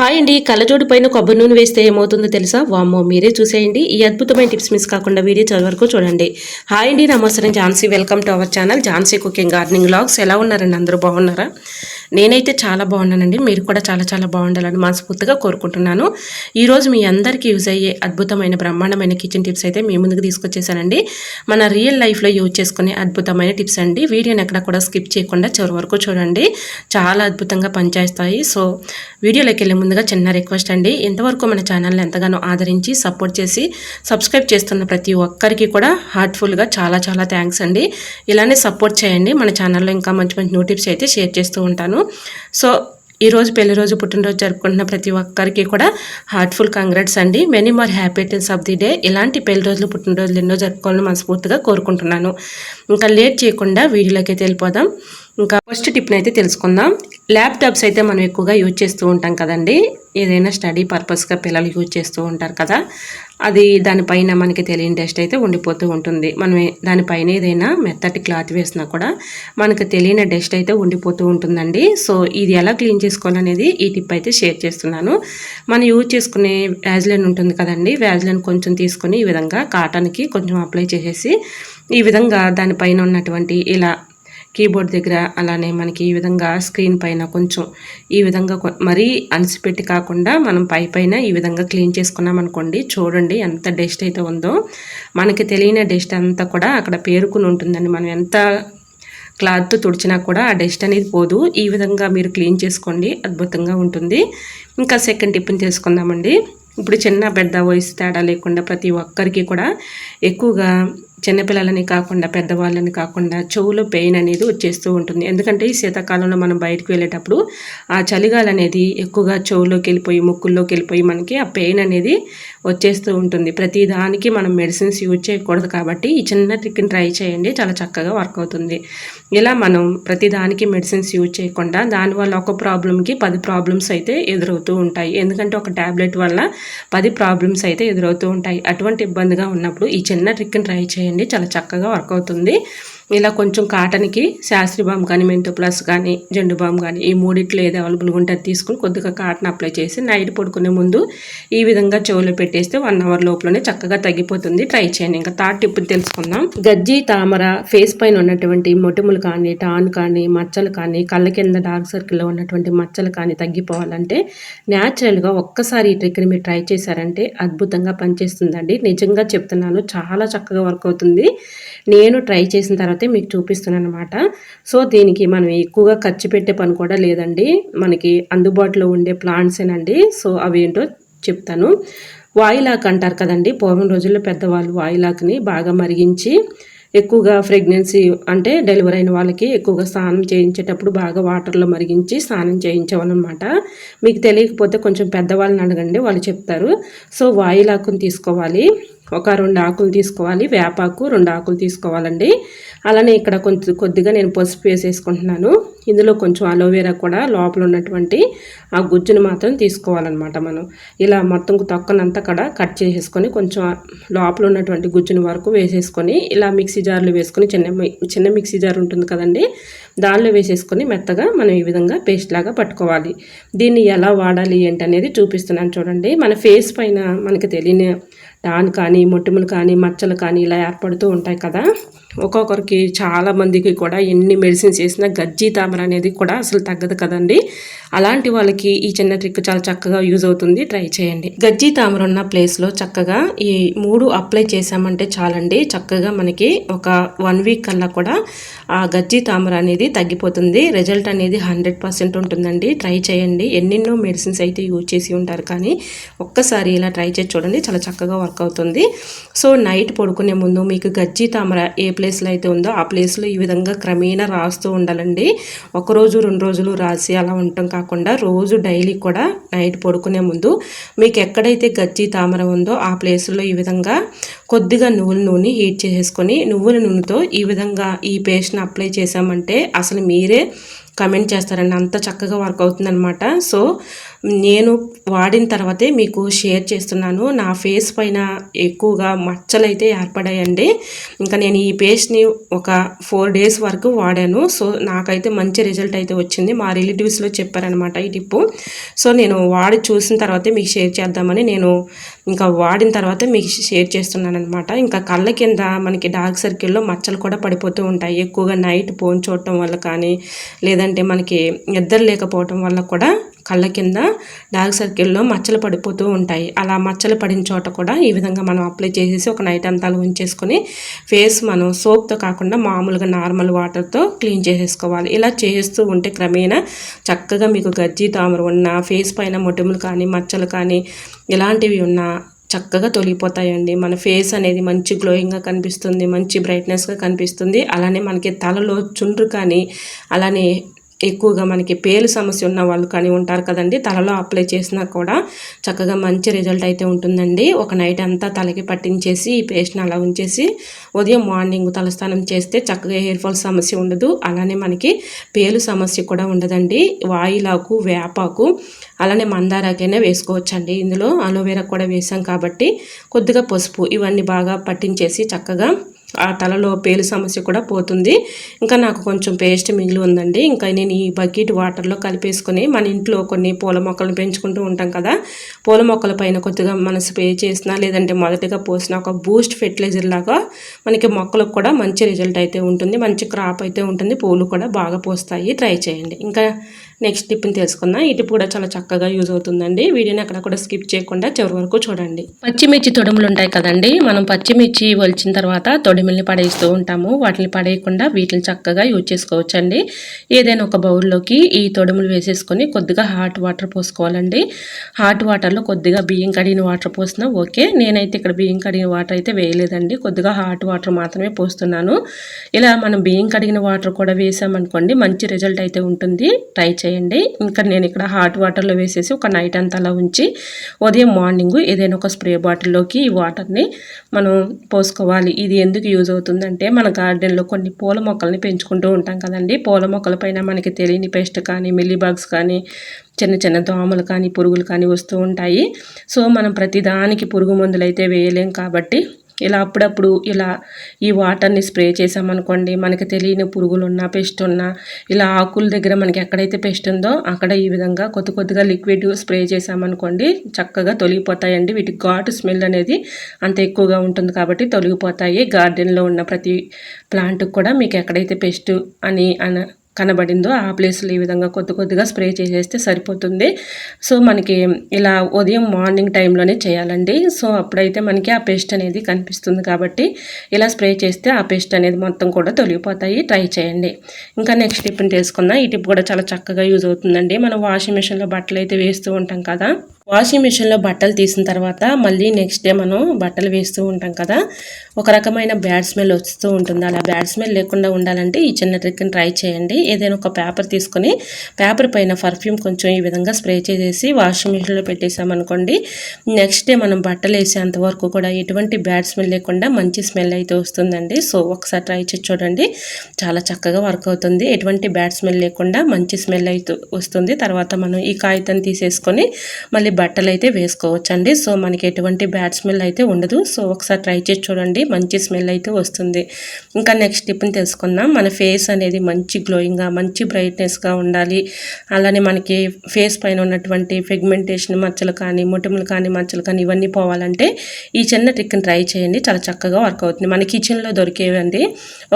Hi అండి. కళ్ళజోడు పైన కొబ్బరి నూనె వేస్తే ఏమవుతుందో తెలుసా? వామ్మో మీరే చూసేయండి. ఈ అద్భుతమైన టిప్స్ మిస్ కాకుండా వీడియో చదివే వరకు చూడండి. హాయ్ అండి. నమస్కారం Jhansi welcome to our channel. Jhansi cooking gardening logs ఎలా ఉన్నారండి? అందరూ బాగున్నారా? నేనైతే చాలా బాగున్నానండి. మీరు కూడా చాలా చాలా బాగుండాలని మనస్ఫూర్తిగా కోరుకుంటున్నాను. ఈరోజు మీ అందరికీ యూజ్ అయ్యే అద్భుతమైన బ్రహ్మాండమైన కిచెన్ టిప్స్ అయితే మీ ముందుకు తీసుకొచ్చేసానండి. మన రియల్ లైఫ్లో యూజ్ చేసుకునే అద్భుతమైన టిప్స్ అండి. వీడియోని ఎక్కడ కూడా స్కిప్ చేయకుండా చివరి వరకు చూడండి. చాలా అద్భుతంగా పనిచేస్తాయి. సో వీడియోలోకి వెళ్ళే ముందుగా చిన్న రిక్వెస్ట్ అండి. ఇంతవరకు మన ఛానల్ని ఎంతగానో ఆదరించి సపోర్ట్ చేసి సబ్స్క్రైబ్ చేస్తున్న ప్రతి ఒక్కరికి కూడా హార్ట్ఫుల్గా చాలా చాలా థ్యాంక్స్ అండి. ఇలానే సపోర్ట్ చేయండి. మన ఛానల్లో ఇంకా మంచి మంచి న్యూ టిప్స్ అయితే షేర్ చేస్తూ ఉంటాను. సో ఈరోజు పెళ్ళి రోజు పుట్టినరోజు జరుపుకుంటున్న ప్రతి ఒక్కరికి కూడా హార్ట్ఫుల్ కంగ్రాట్స్ అండి. Many more happy returns of the day ఇలాంటి పెళ్ళి రోజులు పుట్టినరోజులు ఎన్నో జరుపుకోవాలని మనస్ఫూర్తిగా కోరుకుంటున్నాను. ఇంకా లేట్ చేయకుండా వీడియోలోకి వెళ్ళిపోదాం. ఇంకా ఫస్ట్ టిప్ని అయితే తెలుసుకుందాం. ల్యాప్టాప్స్ అయితే మనం ఎక్కువగా యూజ్ చేస్తూ ఉంటాం కదండి. ఏదైనా స్టడీ పర్పస్గా పిల్లలు యూజ్ చేస్తూ ఉంటారు కదా. అది దానిపైన మనకి తెలియని డస్ట్ అయితే ఉండిపోతూ ఉంటుంది. మనం దానిపైన ఏదైనా మెత్తటి క్లాత్ వేసినా కూడా మనకు తెలియని డస్ట్ అయితే ఉండిపోతూ ఉంటుందండి. సో ఇది ఎలా క్లీన్ చేసుకోవాలనేది ఈ టిప్ అయితే షేర్ చేస్తున్నాను. మనం యూజ్ చేసుకునే వ్యాజ్లైన్ ఉంటుంది కదండి. వ్యాజ్లైన్ కొంచెం తీసుకుని ఈ విధంగా కాటన్కి కొంచెం అప్లై చేసేసి ఈ విధంగా దానిపైన ఉన్నటువంటి ఇలా కీబోర్డ్ దగ్గర అలానే మనకి ఈ విధంగా స్క్రీన్ పైన కొంచెం ఈ విధంగా మరీ అనిసిపెట్టి కాకుండా మనం పై పైన ఈ విధంగా క్లీన్ చేసుకున్నాం అనుకోండి చూడండి ఎంత డస్ట్ అయితే ఉందో. మనకి తెలియని డస్ట్ అంతా కూడా అక్కడ పేరుకుని ఉంటుందండి. మనం ఎంత క్లాత్ తుడిచినా కూడా ఆ డస్ట్ అనేది పోదు. ఈ విధంగా మీరు క్లీన్ చేసుకోండి అద్భుతంగా ఉంటుంది. ఇంకా సెకండ్ టిప్ని చేసుకుందామండి ఇప్పుడు చిన్న పెద్ద వయసు తేడా లేకుండా ప్రతి ఒక్కరికి కూడా ఎక్కువగా చిన్నపిల్లలని కాకుండా పెద్దవాళ్ళని కాకుండా చెవులో పెయిన్ అనేది వచ్చేస్తూ ఉంటుంది. ఎందుకంటే ఈ శీతాకాలంలో మనం బయటకు వెళ్ళేటప్పుడు ఆ చలిగాలి అనేది ఎక్కువగా చెవులోకి వెళ్ళిపోయి ముక్కుల్లోకి వెళ్ళిపోయి మనకి ఆ పెయిన్ అనేది వచ్చేస్తూ ఉంటుంది. ప్రతి దానికి మనం మెడిసిన్స్ యూజ్ చేయకూడదు కాబట్టి ఈ చిన్న ట్రిక్ని ట్రై చేయండి. చాలా చక్కగా వర్క్ అవుతుంది. ఇలా మనం ప్రతి దానికి మెడిసిన్స్ యూజ్ చేయకుండా దానివల్ల ఒక ప్రాబ్లంకి పది ప్రాబ్లమ్స్ అయితే ఎదురవుతూ ఉంటాయి. ఎందుకంటే ఒక ట్యాబ్లెట్ వల్ల పది ప్రాబ్లమ్స్ అయితే ఎదురవుతూ ఉంటాయి. అటువంటి ఇబ్బందిగా ఉన్నప్పుడు ఈ చిన్న ట్రిక్ని ట్రై చేయండి. చాలా చక్కగా వర్క్ అవుతుంది. ఇలా కొంచెం కాటన్కి శాస్త్రి బామ్ కానీ మెంతో ప్లస్ కానీ జెండు బామ్ కానీ ఈ మూడిట్లో ఏది అవైలబుల్గా ఉంటే తీసుకుని కొద్దిగా కాటన్ అప్లై చేసి నైట్ పడుకునే ముందు ఈ విధంగా చెవులో పెట్టేస్తే వన్ అవర్ లోపలనే చక్కగా తగ్గిపోతుంది. ట్రై చేయండి. ఇంకా థర్డ్ టిప్ తెలుసుకుందాం. గజ్జి తామర ఫేస్ పైన ఉన్నటువంటి మొటిములు కానీ టాన్ కానీ మచ్చలు కానీ కళ్ళ కింద డార్క్ సర్కిల్లో ఉన్నటువంటి మచ్చలు కానీ తగ్గిపోవాలంటే న్యాచురల్గా ఒక్కసారి ఈ ట్రిక్ని మీరు ట్రై చేశారంటే అద్భుతంగా పనిచేస్తుందండి. నిజంగా చెప్తున్నాను. చాలా చక్కగా వర్క్ అవుతుంది. నేను ట్రై చేసిన తర్వాత మీకు చూపిస్తున్నాను అనమాట సో దీనికి మనం ఎక్కువగా ఖర్చు పెట్టే పని కూడా లేదండి. మనకి అందుబాటులో ఉండే ప్లాంట్సేనండి సో అవి ఏంటో చెప్తాను. వాయిలాక్ అంటారు కదండి. పూర్వం రోజుల్లో పెద్దవాళ్ళు వాయిలాక్ని బాగా మరిగించి ఎక్కువగా ప్రెగ్నెన్సీ అంటే డెలివరీ అయిన వాళ్ళకి ఎక్కువగా స్నానం చేయించేటప్పుడు బాగా వాటర్లో మరిగించి స్నానం చేయించేవాళ్ళు అనమాట మీకు తెలియకపోతే కొంచెం పెద్దవాళ్ళని అడగండి. వాళ్ళు చెప్తారు. సో వాయిలాకుని తీసుకోవాలి. ఒక రెండు ఆకులు తీసుకోవాలి వేపాకు రెండు ఆకులు తీసుకోవాలండి. అలానే ఇక్కడ కొంచెం కొద్దిగా నేను పసుపు వేసేసుకుంటున్నాను. ఇందులో కొంచెం అలోవెరా కూడా లోపల ఉన్నటువంటి ఆ గుజ్జును మాత్రం తీసుకోవాలన్నమాట మనం. ఇలా మొత్తం తొక్కనంతా కూడా కట్ చేసేసుకొని కొంచెం లోపల ఉన్నటువంటి గుజ్జుని వరకు వేసేసుకొని ఇలా మిక్సీ జార్లో వేసుకొని చిన్న మి- చిన్న మిక్సీ జార్ ఉంటుంది కదండి దానిలో వేసేసుకొని మెత్తగా మనం ఈ విధంగా పేస్ట్ లాగా పట్టుకోవాలి. దీన్ని ఎలా వాడాలి ఏంటి అనేది చూపిస్తున్నాను చూడండి. మన ఫేస్ పైన మనకి తెలియని దాని కానీ మొటిమలు కానీ మచ్చలు కానీ ఇలా ఏర్పడుతూ ఉంటాయి కదా. ఒక్కొక్కరికి చాలా మందికి కూడా ఎన్ని మెడిసిన్స్ వేసినా గజ్జి తామర అనేది కూడా అసలు తగ్గదు కదండి. అలాంటి వాళ్ళకి ఈ చిన్న ట్రిక్ చాలా చక్కగా యూజ్ అవుతుంది. ట్రై చేయండి. గజ్జి తామర ఉన్న ప్లేస్లో చక్కగా ఈ మూడు అప్లై చేసామంటే చాలండి. చక్కగా మనకి ఒక వన్ వీక్ కల్లా కూడా ఆ గజ్జి తామర అనేది తగ్గిపోతుంది. రిజల్ట్ అనేది హండ్రెడ్ పర్సెంట్ ఉంటుందండి. ట్రై చేయండి. ఎన్నెన్నో మెడిసిన్స్ అయితే యూజ్ చేసి ఉంటారు కానీ ఒక్కసారి ఇలా ట్రై చేసి చూడండి. చాలా చక్కగా వర్క్ అవుతుంది. సో నైట్ పడుకునే ముందు మీకు గజ్జి తామర ఏ ప్లేస్లో అయితే ఉందో ఆ ప్లేస్లో ఈ విధంగా క్రమేణా రాస్తూ ఉండాలండి. ఒకరోజు రెండు రోజులు రాసి అలా ఉండటం కాకుండా రోజు డైలీ కూడా నైట్ పడుకునే ముందు మీకు ఎక్కడైతే గజ్జి తామర ఉందో ఆ ప్లేస్లో ఈ విధంగా కొద్దిగా నువ్వుల నూనె హీట్ చేసేసుకొని నువ్వుల నూనెతో ఈ విధంగా ఈ పేస్ట్ పేస్ట్ని అప్లై చేశామంటే అసలు మీరే కమెంట్ చేస్తారండి అంత చక్కగా వర్క్ అవుతుందనమాట సో నేను వాడిన తర్వాతే మీకు షేర్ చేస్తున్నాను. నా ఫేస్ పైన ఎక్కువగా మచ్చలు అయితే ఏర్పడాయండి. ఇంకా నేను ఈ పేస్ట్ని ఒక ఫోర్ డేస్ వరకు వాడాను. సో నాకైతే మంచి రిజల్ట్ అయితే వచ్చింది. మా రిలేటివ్స్లో చెప్పారనమాట ఈ టిప్పు. సో నేను వాడి చూసిన తర్వాతే మీకు షేర్ చేద్దామని నేను ఇంకా వాడిన తర్వాత మీకు షేర్ చేస్తున్నాను అనమాట ఇంకా కళ్ళ కింద మనకి డార్క్ సర్కిల్లో మచ్చలు కూడా పడిపోతూ ఉంటాయి. ఎక్కువగా నైట్ పోన్ చూడటం వల్ల కానీ లేదంటే మనకి నిద్ర లేకపోవటం వల్ల కూడా కళ్ళ కింద డార్క్ సర్కిల్లో మచ్చలు పడిపోతూ ఉంటాయి. అలా మచ్చలు పడిన చోట కూడా ఈ విధంగా మనం అప్లై చేసేసి ఒక నైట్ అంతా ఉంచేసుకొని ఫేస్ మనం సోప్తో కాకుండా మామూలుగా నార్మల్ వాటర్తో క్లీన్ చేసేసుకోవాలి. ఇలా చేస్తూ ఉంటే క్రమేణా చక్కగా మీకు గజ్జి తామర ఉన్న ఫేస్ పైన మొటిములు కానీ మచ్చలు కానీ ఇలాంటివి ఉన్న చక్కగా తొలగిపోతాయండి. మన ఫేస్ అనేది మంచి గ్లోయింగ్గా కనిపిస్తుంది మంచి బ్రైట్నెస్గా కనిపిస్తుంది. అలానే మనకి తలలో చుండ్రు కానీ అలానే ఎక్కువగా మనకి పేలు సమస్య ఉన్న వాళ్ళు కానీ ఉంటారు కదండి తలలో అప్లై చేసినా కూడా చక్కగా మంచి రిజల్ట్ అయితే ఉంటుందండి. ఒక నైట్ అంతా తలకి పట్టించేసి ఈ పేస్ట్ని అలా ఉంచేసి ఉదయం మార్నింగ్ తలస్నానం చేస్తే చక్కగా హెయిర్ ఫాల్ సమస్య ఉండదు. అలానే మనకి పేలు సమస్య కూడా ఉండదండి. వాయిలాకు వేపాకు అలానే మందారాకైనా వేసుకోవచ్చండి. ఇందులో అలోవెరా కూడా వేసాం కాబట్టి కొద్దిగా పసుపు ఇవన్నీ బాగా పట్టించేసి చక్కగా ఆ తలలో పేలు సమస్య కూడా పోతుంది. ఇంకా నాకు కొంచెం పేస్ట్ మిగిలి ఉందండి. ఇంకా నేను ఈ బకెట్ వాటర్లో కలిపేసుకొని మన ఇంట్లో కొన్ని పూల మొక్కలను పెంచుకుంటూ ఉంటాం కదా. పూల మొక్కల పైన కొద్దిగా మనం స్ప్రే చేసినా లేదంటే మొదటిగా పోసిన ఒక బూస్ట్ ఫెర్టిలైజర్ లాగా మనకి మొక్కలకు కూడా మంచి రిజల్ట్ అయితే ఉంటుంది. మంచి క్రాప్ అయితే ఉంటుంది. పూలు కూడా బాగా పోస్తాయి. ట్రై చేయండి. ఇంకా నెక్స్ట్ టిప్ని తెలుసుకుందాం. ఈ టిప్ కూడా చాలా చక్కగా యూజ్ అవుతుందండి. వీడియోని అక్కడ కూడా స్కిప్ చేయకుండా చివరి వరకు చూడండి. పచ్చిమిర్చి తొడుములు ఉంటాయి కదండి. మనం పచ్చిమిర్చి వలిచిన తర్వాత తొడిమిల్ని పడేస్తూ ఉంటాము. వాటిని పడేయకుండా వీటిని చక్కగా యూజ్ చేసుకోవచ్చండి. ఏదైనా ఒక బౌల్లోకి ఈ తొడుములు వేసేసుకొని కొద్దిగా హాట్ వాటర్ పోసుకోవాలండి. హాట్ వాటర్లో కొద్దిగా బియ్యం కడిగిన వాటర్ పోసినా ఓకే. నేనైతే ఇక్కడ బియ్యం కడిగిన వాటర్ అయితే వేయలేదండి. కొద్దిగా హాట్ వాటర్ మాత్రమే పోస్తున్నాను. ఇలా మనం బియ్యం కడిగిన వాటర్ కూడా వేసామనుకోండి మంచి రిజల్ట్ అయితే ఉంటుంది. ట్రై చేయండి. ఇంకా నేను ఇక్కడ హాట్ వాటర్లో వేసేసి ఒక నైట్ అంతా అలా ఉంచి ఉదయం మార్నింగ్ ఏదైనా ఒక స్ప్రే బాటిల్లోకి ఈ వాటర్ని మనం పోసుకోవాలి. ఇది ఎందుకు యూజ్ అవుతుందంటే మన గార్డెన్లో కొన్ని పూల మొక్కల్ని పెంచుకుంటూ ఉంటాం కదండి. పూల మొక్కల పైన మనకి తెలియని పెస్ట్ కానీ మిల్లీబాగ్స్ కానీ చిన్న చిన్న దోమలు కానీ పురుగులు కానీ వస్తూ ఉంటాయి. సో మనం ప్రతిదానికి పురుగు మందులు అయితే వేయలేం కాబట్టి ఇలా అప్పుడప్పుడు ఇలా ఈ వాటర్ని స్ప్రే చేసామనుకోండి మనకి తెలియని పురుగులు ఉన్నా పెస్ట్ ఉన్నా ఇలా ఆకుల దగ్గర మనకి ఎక్కడైతే పెస్ట్ ఉందో అక్కడ ఈ విధంగా కొద్ది కొద్దిగా లిక్విడ్ స్ప్రే చేసామనుకోండి చక్కగా తొలగిపోతాయండి. వీటికి ఘాటు స్మెల్ అనేది అంత ఎక్కువగా ఉంటుంది కాబట్టి తొలగిపోతాయి. గార్డెన్లో ఉన్న ప్రతి ప్లాంట్కి కూడా మీకు ఎక్కడైతే పెస్ట్ అని అన కనబడిందో ఆ ప్లేస్లో ఈ విధంగా కొద్ది కొద్దిగా స్ప్రే చేసేస్తే సరిపోతుంది. సో మనకి ఇలా ఉదయం మార్నింగ్ టైంలోనే చేయాలండి. సో అప్పుడైతే మనకి ఆ పేస్ట్ అనేది కనిపిస్తుంది కాబట్టి ఇలా స్ప్రే చేస్తే ఆ పేస్ట్ అనేది మొత్తం కూడా తొలగిపోతాయి. ట్రై చేయండి. ఇంకా నెక్స్ట్ టిప్ని తీసుకుందాం ఈ టిప్ కూడా చాలా చక్కగా యూజ్ అవుతుందండి. మనం వాషింగ్ మిషన్లో బట్టలు అయితే వేస్తూ ఉంటాం కదా. వాషింగ్ మిషన్లో బట్టలు తీసిన తర్వాత మళ్ళీ నెక్స్ట్ డే మనం బట్టలు వేస్తూ ఉంటాం కదా. ఒక రకమైన బ్యాడ్ స్మెల్ వస్తూ ఉంటుంది. అలా బ్యాడ్ స్మెల్ లేకుండా ఉండాలంటే ఈ చిన్న ట్రిక్ని ట్రై చేయండి. ఏదైనా ఒక పేపర్ తీసుకొని పేపర్ పైన పర్ఫ్యూమ్ కొంచెం ఈ విధంగా స్ప్రే చేసేసి వాషింగ్ మిషన్లో పెట్టేసామనుకోండి నెక్స్ట్ డే మనం బట్టలు వేసేంత వరకు కూడా ఎటువంటి బ్యాడ్ స్మెల్ లేకుండా మంచి స్మెల్ అయితే వస్తుందండి. సో ఒకసారి ట్రై చేసి చూడండి. చాలా చక్కగా వర్క్ అవుతుంది. ఎటువంటి బ్యాడ్ స్మెల్ లేకుండా మంచి స్మెల్ అయితే వస్తుంది. తర్వాత మనం ఈ కాగితం తీసేసుకొని మళ్ళీ బట్టలు అయితే వేసుకోవచ్చండి. సో మనకి ఎటువంటి బ్యాడ్ స్మెల్ అయితే ఉండదు. సో ఒకసారి ట్రై చేసి చూడండి. మంచి స్మెల్ అయితే వస్తుంది. ఇంకా నెక్స్ట్ టిప్ని తెలుసుకుందాం. మన ఫేస్ అనేది మంచి గ్లోయింగ్గా మంచి బ్రైట్నెస్గా ఉండాలి. అలానే మనకి ఫేస్ పైన ఉన్నటువంటి ఫిగ్మెంటేషన్ మచ్చలు కానీ మొటిములు కానీ మచ్చలు కానీ ఇవన్నీ పోవాలంటే ఈ చిన్న ట్రిక్ని ట్రై చేయండి. చాలా చక్కగా వర్క్ అవుతుంది. మన కిచెన్లో దొరికేవండి.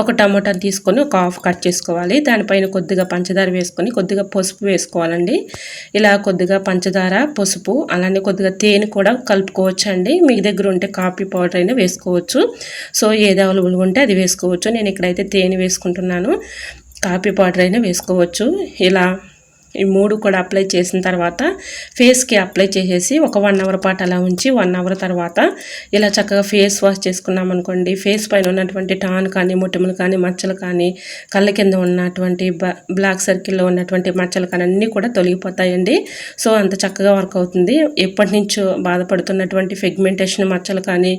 ఒక టమోటా తీసుకొని ఒక హాఫ్ కట్ చేసుకోవాలి. దానిపైన కొద్దిగా పంచదార వేసుకొని కొద్దిగా పసుపు వేసుకోవాలండి. ఇలా కొద్దిగా పంచదార పసుపు పసుపు అలానే కొద్దిగా తేనె కూడా కలుపుకోవచ్చు అండి మీ దగ్గర ఉంటే కాఫీ పౌడర్ అయినా వేసుకోవచ్చు. సో ఏది అవైలబుల్గా ఉంటే అది వేసుకోవచ్చు. నేను ఇక్కడైతే తేనె వేసుకుంటున్నాను. కాఫీ పౌడర్ అయినా వేసుకోవచ్చు. ఇలా ఈ మూడు కూడా అప్లై చేసిన తర్వాత ఫేస్కి అప్లై చేసేసి ఒక వన్ అవర్ పాటు అలా ఉంచి వన్ అవర్ తర్వాత ఇలా చక్కగా ఫేస్ వాష్ చేసుకున్నాం అనుకోండి. ఫేస్ పైన ఉన్నటువంటి టాన్ కానీ ముట్టములు కానీ మచ్చలు కానీ కళ్ళ కింద ఉన్నటువంటి బ్లాక్ సర్కిల్లో ఉన్నటువంటి మచ్చలు కానీ అన్నీ కూడా తొలగిపోతాయండి. సో అంత చక్కగా వర్క్ అవుతుంది. ఎప్పటి నుంచో బాధపడుతున్నటువంటి ఫెగ్మెంటేషన్ మచ్చలు కానీ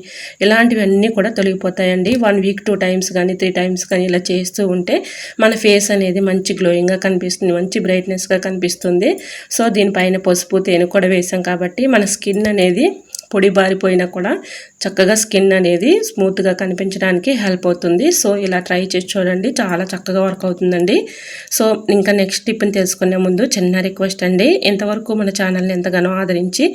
ఇలాంటివన్నీ కూడా తొలగిపోతాయండి. వన్ వీక్ టూ టైమ్స్ కానీ త్రీ టైమ్స్ కానీ ఇలా చేస్తూ ఉంటే మన ఫేస్ అనేది మంచి గ్లోయింగ్గా కనిపిస్తుంది. మంచి బ్రైట్నెస్గా కనిపిస్తుంది. సో దీనిపైన పసుపు తేనె కూడా వేసాం కాబట్టి మన స్కిన్ అనేది పొడి బారిపోయినా కూడా చక్కగా స్కిన్ అనేది స్మూత్గా కనిపించడానికి హెల్ప్ అవుతుంది. సో ఇలా ట్రై చేసి చూడండి. చాలా చక్కగా వర్క్ అవుతుందండి. సో ఇంకా నెక్స్ట్ టిప్ని తెలుసుకునే ముందు చిన్న రిక్వెస్ట్ అండి. ఇంతవరకు మన ఛానల్ని ఎంతగానో ఆదరించి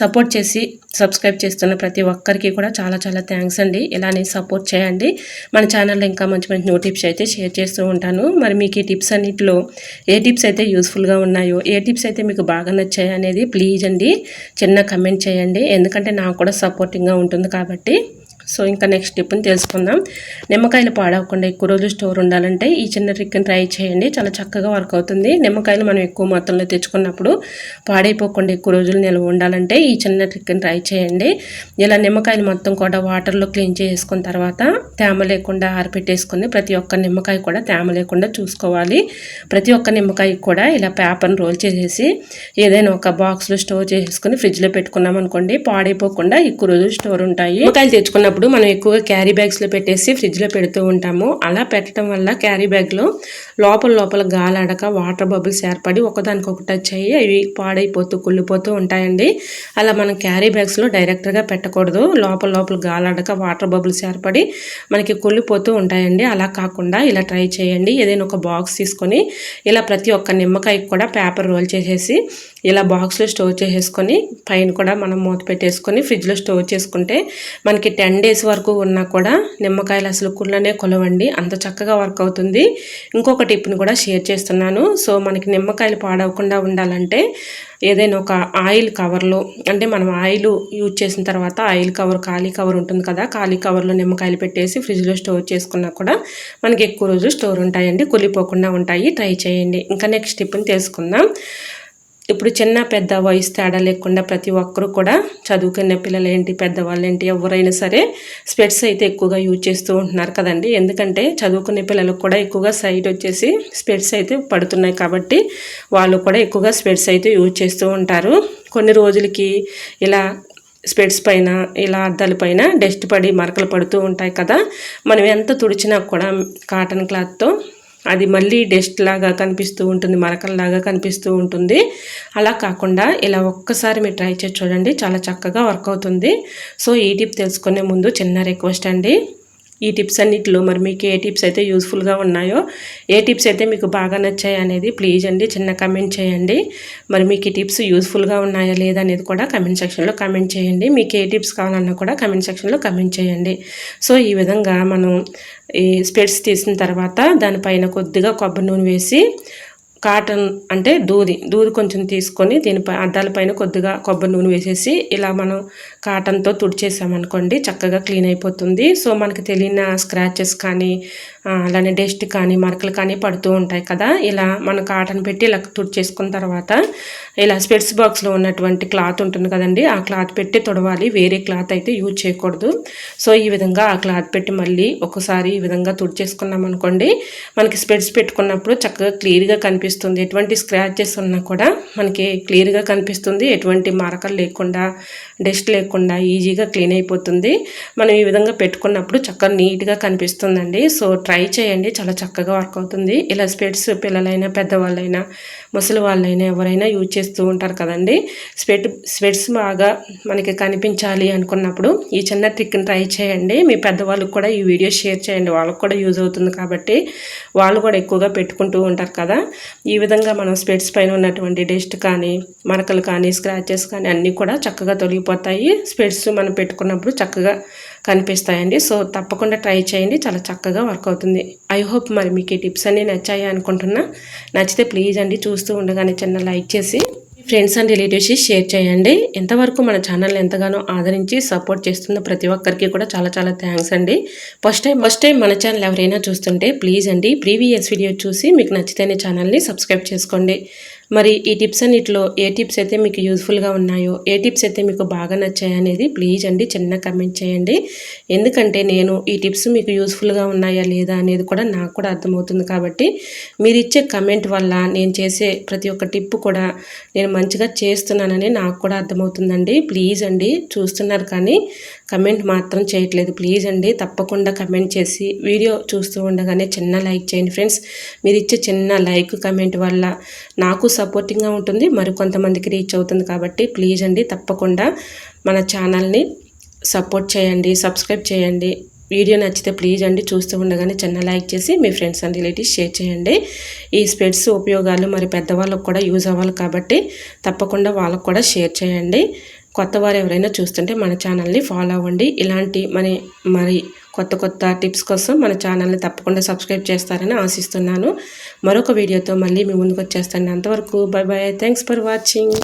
సపోర్ట్ చేసి సబ్స్క్రైబ్ చేస్తున్న ప్రతి ఒక్కరికి కూడా చాలా చాలా థ్యాంక్స్ అండి. ఇలానే సపోర్ట్ చేయండి. మన ఛానల్లో ఇంకా మంచి మంచి న్యూ టిప్స్ అయితే షేర్ చేస్తూ ఉంటాను. మరి మీకు ఈ టిప్స్ అన్నింటిలో ఏ టిప్స్ అయితే యూస్ఫుల్గా ఉన్నాయో ఏ టిప్స్ అయితే మీకు బాగా నచ్చాయి అనేది ప్లీజ్ అండి. చిన్న కమెంట్ చేయండి. ఎందుకంటే నాకు కూడా సపోర్టింగ్గా ఉంటుంది కాబట్టి సో ఇంకా నెక్స్ట్ టిప్ని తెలుసుకుందాం. నిమ్మకాయలు పాడవకుండా ఎక్కువ రోజులు స్టోర్ ఉండాలంటే ఈ చిన్న ట్రిక్ని ట్రై చేయండి. చాలా చక్కగా వర్క్ అవుతుంది. నిమ్మకాయలు మనం ఎక్కువ మొత్తంలో తెచ్చుకున్నప్పుడు పాడైపోకుండా ఎక్కువ రోజులు నిల్వ ఉండాలంటే ఈ చిన్న ట్రిక్ని ట్రై చేయండి. ఇలా నిమ్మకాయలు మొత్తం కూడా వాటర్లో క్లీన్ చేసుకున్న తర్వాత తేమ లేకుండా ఆరిపెట్టేసుకుని ప్రతి ఒక్క నిమ్మకాయ కూడా తేమ లేకుండా చూసుకోవాలి. ప్రతి ఒక్క నిమ్మకాయ కూడా ఇలా పేపర్ని రోల్ చేసేసి ఏదైనా ఒక బాక్స్లో స్టోర్ చేసుకుని ఫ్రిడ్జ్లో పెట్టుకున్నాం అనుకోండి పాడైపోకుండా ఎక్కువ రోజులు స్టోర్ ఉంటాయి. నిమ్మకాయలు తెచ్చుకున్నప్పుడు ఉన్నప్పుడు మనం ఎక్కువగా క్యారీ బ్యాగ్స్లో పెట్టేసి ఫ్రిడ్జ్లో పెడుతూ ఉంటాము. అలా పెట్టడం వల్ల క్యారీ బ్యాగ్లో లోపల లోపల గాలాడక వాటర్ బబుల్స్ ఏర్పడి ఒకదానికొకటి టచ్ అయ్యి అవి పాడైపోతూ కుళ్ళిపోతూ ఉంటాయండి. అలా మనం క్యారీ బ్యాగ్స్లో డైరెక్ట్గా పెట్టకూడదు. లోపల లోపల గాలాడక వాటర్ బబుల్స్ ఏర్పడి మనకి కుళ్ళిపోతూ ఉంటాయండి. అలా కాకుండా ఇలా ట్రై చేయండి. ఏదైనా ఒక బాక్స్ తీసుకొని ఇలా ప్రతి ఒక్క నిమ్మకాయకి కూడా పేపర్ రోల్ చేసేసి ఇలా బాక్స్లో స్టోర్ చేసేసుకొని పైన కూడా మనం మూత పెట్టేసుకొని ఫ్రిడ్జ్లో స్టోర్ చేసుకుంటే మనకి టెన్ డేస్ వరకు ఉన్నా కూడా నిమ్మకాయలు అసలు కుళ్ళనే కొలవండి. అంత చక్కగా వర్క్ అవుతుంది. ఇంకొక టిప్ని కూడా షేర్ చేస్తున్నాను. సో మనకి నిమ్మకాయలు పాడవకుండా ఉండాలంటే ఏదైనా ఒక ఆయిల్ కవర్లో అంటే మనం ఆయిల్ యూజ్ చేసిన తర్వాత ఆయిల్ కవర్ ఖాళీ కవర్ ఉంటుంది కదా ఖాళీ కవర్లో నిమ్మకాయలు పెట్టేసి ఫ్రిడ్జ్లో స్టోర్ చేసుకున్నా కూడా మనకి ఎక్కువ రోజులు స్టోర్ ఉంటాయండి కులిపోకుండా ఉంటాయి. ట్రై చేయండి. ఇంకా నెక్స్ట్ టిప్ని తెలుసుకుందాం. ఇప్పుడు చిన్న పెద్ద వయసు తేడా లేకుండా ప్రతి ఒక్కరూ కూడా చదువుకునే పిల్లలు ఏంటి పెద్దవాళ్ళు ఏంటి ఎవరైనా సరే స్పెట్స్ అయితే ఎక్కువగా యూజ్ చేస్తూ ఉంటున్నారు కదండి. ఎందుకంటే చదువుకునే పిల్లలకు కూడా ఎక్కువగా సైడ్ వచ్చేసి స్పెట్స్ అయితే పడుతున్నాయి కాబట్టి వాళ్ళు కూడా ఎక్కువగా స్పెట్స్ అయితే యూజ్ చేస్తూ ఉంటారు. కొన్ని రోజులకి ఇలా స్పెడ్స్ పైన ఇలా అద్దాల పైన డస్ట్ పడి మరకలు పడుతూ ఉంటాయి కదా. మనం ఎంత తుడిచినా కూడా కాటన్ క్లాత్తో అది మళ్ళీ డస్ట్ లాగా కనిపిస్తూ ఉంటుంది మరకల్లాగా కనిపిస్తూ ఉంటుంది. అలా కాకుండా ఇలా ఒక్కసారి మీరు ట్రై చేసి చూడండి చాలా చక్కగా వర్క్ అవుతుంది. సో ఈ టిప్ తెలుసుకునే ముందు చిన్న రిక్వెస్ట్ అండి. ఈ టిప్స్ అన్నిటిలో మరి మీకు ఏ టిప్స్ అయితే యూస్ఫుల్గా ఉన్నాయో ఏ టిప్స్ అయితే మీకు బాగా నచ్చాయి అనేది ప్లీజ్ అండి చిన్న కమెంట్ చేయండి. మరి మీకు ఈ టిప్స్ యూస్ఫుల్గా ఉన్నాయా లేదా అనేది కూడా కమెంట్ సెక్షన్లో కమెంట్ చేయండి. మీకు ఏ టిప్స్ కావాలన్నా కూడా కమెంట్ సెక్షన్లో కమెంట్ చేయండి. సో ఈ విధంగా మనం ఈ స్పెడ్స్ తీసిన తర్వాత దానిపైన కొద్దిగా కొబ్బరి నూనె వేసి కాటన్ అంటే దూది దూది కొంచెం తీసుకొని దీనిపై అద్దాలపైన కొద్దిగా కొబ్బరి నూనె వేసేసి ఇలా మనం కాటన్తో తుడిచేసామనుకోండి చక్కగా క్లీన్ అయిపోతుంది. సో మనకి తెలియని స్క్రాచెస్ కానీ అలానే డస్ట్ కానీ మరకలు కానీ పడుతూ ఉంటాయి కదా. ఇలా మనం కాటన్ పెట్టి ఇలా తుడిచేసుకున్న తర్వాత ఇలా స్పెట్స్ బాక్స్లో ఉన్నటువంటి క్లాత్ ఉంటుంది కదండి ఆ క్లాత్ పెట్టి తుడవాలి. వేరే క్లాత్ అయితే యూజ్ చేయకూడదు. సో ఈ విధంగా ఆ క్లాత్ పెట్టి మళ్ళీ ఒకసారి ఈ విధంగా తుడిచేసుకున్నాం అనుకోండి మనకి స్పెట్స్ పెట్టుకున్నప్పుడు చక్కగా క్లియర్గా కనిపిస్తుంది. ఎటువంటి స్క్రాచెస్ ఉన్నా కూడా మనకి క్లియర్గా కనిపిస్తుంది. ఎటువంటి మరకలు లేకుండా డస్ట్ లేకుండా ఈజీగా క్లీన్ అయిపోతుంది. మనం ఈ విధంగా పెట్టుకున్నప్పుడు చక్కగా నీట్గా కనిపిస్తుందండి. సో ట్రై చేయండి. చాలా చక్కగా వర్క్ అవుతుంది. ఇలా స్పెట్స్ పిల్లలైనా పెద్దవాళ్ళైనా ముసలి వాళ్ళైనా ఎవరైనా యూజ్ చేస్తూ ఉంటారు కదండి. స్వెట్ స్వెట్స్ బాగా మనకి కనిపించాలి అనుకున్నప్పుడు ఈ చిన్న ట్రిక్ని ట్రై చేయండి. మీ పెద్దవాళ్ళకి కూడా ఈ వీడియో షేర్ చేయండి. వాళ్ళకి కూడా యూజ్ అవుతుంది కాబట్టి వాళ్ళు కూడా ఎక్కువగా పెట్టుకుంటూ ఉంటారు కదా. ఈ విధంగా మనం స్పెట్స్ పైన ఉన్నటువంటి డస్ట్ కానీ మరకలు కానీ స్క్రాచెస్ కానీ అన్నీ కూడా చక్కగా తొలగిపోతాయి. స్పెట్స్ మనం పెట్టుకున్నప్పుడు చక్కగా కనిపిస్తాయండి. సో తప్పకుండా ట్రై చేయండి. చాలా చక్కగా వర్క్ అవుతుంది. ఐ హోప్ మరి మీకు ఈ టిప్స్ అన్నీ నచ్చాయి అనుకుంటున్నా. నచ్చితే ప్లీజ్ అండి చూస్తూ ఉండగానే చిన్న లైక్ చేసి ఫ్రెండ్స్ అండ్ రిలేటివ్స్ షేర్ చేయండి. ఎంతవరకు మన ఛానల్ ఎంతగానో ఆదరించి సపోర్ట్ చేస్తున్న ప్రతి ఒక్కరికి కూడా చాలా చాలా థ్యాంక్స్ అండి. ఫస్ట్ టైం ఫస్ట్ టైం మన ఛానల్ ఎవరైనా చూస్తుంటే ప్లీజ్ అండి ప్రీవియస్ వీడియో చూసి మీకు నచ్చితేనే ఛానల్ని సబ్స్క్రైబ్ చేసుకోండి. మరి ఈ టిప్స్ అన్నిటిలో ఏ టిప్స్ అయితే మీకు యూజ్ఫుల్గా ఉన్నాయో ఏ టిప్స్ అయితే మీకు బాగా నచ్చాయి అనేది ప్లీజ్ అండి చిన్న కమెంట్ చేయండి. ఎందుకంటే నేను ఈ టిప్స్ మీకు యూస్ఫుల్గా ఉన్నాయా లేదా అనేది కూడా నాకు కూడా అర్థమవుతుంది కాబట్టి మీరు ఇచ్చే కమెంట్ వల్ల నేను చేసే ప్రతి ఒక్క టిప్ కూడా నేను మంచిగా చేస్తున్నానని నాకు కూడా అర్థమవుతుందండి. ప్లీజ్ అండి చూస్తున్నారు కానీ కమెంట్ మాత్రం చేయట్లేదు. ప్లీజ్ అండి తప్పకుండా కమెంట్ చేసి వీడియో చూస్తూ ఉండగానే చిన్న లైక్ చేయండి ఫ్రెండ్స్. మీరు ఇచ్చే చిన్న లైక్ కమెంట్ వల్ల నాకు సపోర్టింగ్గా ఉంటుంది. మరి కొంతమందికి రీచ్ అవుతుంది కాబట్టి ప్లీజ్ అండి తప్పకుండా మన ఛానల్ని సపోర్ట్ చేయండి సబ్స్క్రైబ్ చేయండి. వీడియో నచ్చితే ప్లీజ్ అండి చూస్తూ ఉండగానే చిన్న లైక్ చేసి మీ ఫ్రెండ్స్ అండ్ రిలేటివ్స్ షేర్ చేయండి. ఈ స్పెడ్స్ ఉపయోగాలు మరి పెద్దవాళ్ళకు కూడా యూజ్ అవ్వాలి కాబట్టి తప్పకుండా వాళ్ళకు కూడా షేర్ చేయండి. కొత్త వారు ఎవరైనా చూస్తుంటే మన ఛానల్ని ఫాలో అవ్వండి. ఇలాంటి మరి మరి కొత్త కొత్త టిప్స్ కోసం మన ఛానల్ని తప్పకుండా సబ్స్క్రైబ్ చేస్తారని ఆశిస్తున్నాను. మరొక వీడియోతో మళ్ళీ మీ ముందుకు వచ్చేస్తాను అంతవరకు bye bye thanks for watching